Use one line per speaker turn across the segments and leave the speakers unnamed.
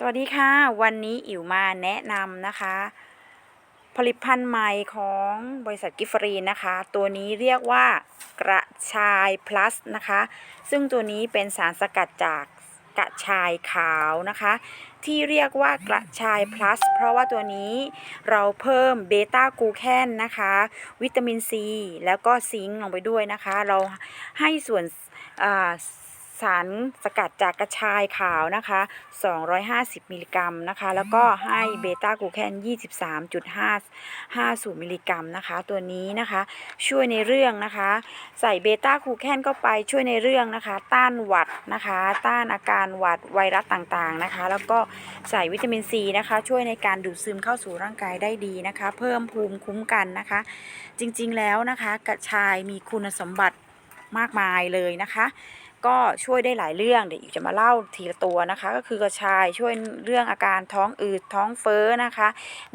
สวัสดีค่ะ วันนี้อิ๋วมาแนะนำนะคะ ผลิตภัณฑ์ใหม่ของบริษัทกิฟฟรีนะคะ ตัวนี้เรียกว่ากระชาย plus นะคะ ซึ่งตัวนี้เป็นสารสกัดจากกระชายขาวนะคะ ที่เรียกว่ากระชาย plus เพราะว่าตัวนี้เราเพิ่มเบต้ากูแคนนะคะ วิตามินซีแล้วก็ซิงค์ลงไปด้วยนะคะ เราให้ส่วน สารสกัดจากกระชายขาวนะคะ 250 มิลลิกรัมนะคะ แล้วก็ให้เบต้ากลูแคน 23.550 มิลลิกรัมนะคะ ตัวนี้นะคะช่วยในเรื่องนะคะ ใส่เบต้ากลูแคนเข้าไปช่วยในเรื่องนะคะ ต้านหวัดนะคะ ต้านอาการหวัดไวรัสต่างๆนะคะ แล้วก็ใส่วิตามินซีนะคะ ช่วยในการดูดซึมเข้าสู่ร่างกายได้ดีนะคะ เพิ่มภูมิคุ้มกันนะคะ จริงๆแล้วนะคะ กระชายมีคุณสมบัติมากมายเลยนะคะ ก็ช่วยได้หลายเรื่องเดี๋ยวอีกจะมาเล่าทีละตัวนะคะ ก็คือกระชายช่วยเรื่องอาการท้องอืดท้องเฟ้อนะคะ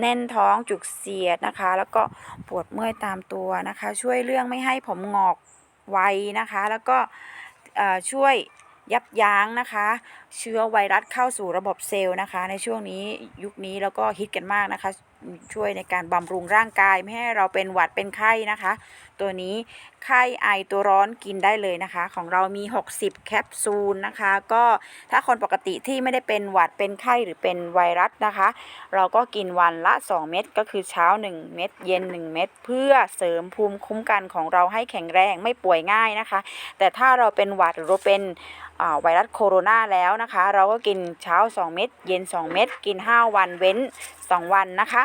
แน่นท้องจุกเสียดนะคะ แล้วก็ปวดเมื่อยตามตัวนะคะ ช่วยเรื่องไม่ให้ผมงอกไวนะคะ แล้วก็ช่วยยับยั้งนะคะ เชื้อไวรัสเข้าสู่ระบบเซลล์นะคะ ในช่วงนี้ยุคนี้แล้วก็ฮิตกันมากนะคะ ช่วยในการบำรุงร่างกาย ไม่ให้เราเป็นหวัดเป็นไข้นะคะ ตัวนี้ไข้ไอตัวร้อนกินได้เลยนะคะ ของเรามี 60 แคปซูลนะคะ ก็ถ้าคนปกติที่ไม่ได้เป็นหวัดเป็นไข้หรือเป็นไวรัสนะคะ เราก็กินวันละ 2 เม็ดก็คือเช้า 1 เม็ดเย็น 1 เม็ดเพื่อเสริมภูมิคุ้มกันของเราให้แข็งแรงไม่ป่วยง่ายนะคะ แต่ถ้าเราเป็นหวัดหรือเราเป็นไวรัสโคโรนาแล้วนะคะ เราก็กินเช้า 2 เม็ดเย็น 2 เม็ดกิน 5 วันเว้น 2 วันนะคะ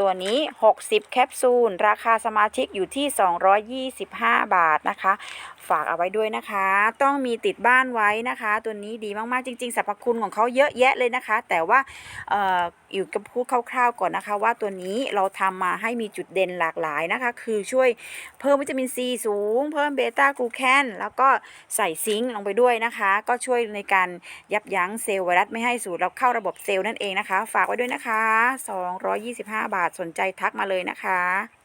ตัวนี้ 60 แคปซูล ราคาสมาชิกอยู่ที่ 225 บาทนะคะ ฝากเอาไว้ด้วยนะคะ ต้องมีติดบ้านไว้นะคะ ตัวนี้ดีมากๆจริง ๆสรรพคุณของเขาเยอะแยะเลยนะคะ แต่ว่าอออยู่กับพูดคร่าวๆก่อนนะคะ ว่าตัวนี้เราทำมาให้มีจุดเด่นหลากหลายนะคะ คือช่วยเพิ่มวิตามินซีสูง เพิ่มเบต้ากลูแคนแล้วก็ใส่ซิงค์ลงไปด้วยนะคะ ก็ช่วยในการยับยั้งเซลล์ไวรัสไม่ให้สู่เราเข้าระบบเซลล์นั่นเองนะคะ ฝากไว้ด้วยนะคะ 225 บาทสนใจทักมาเลยนะคะ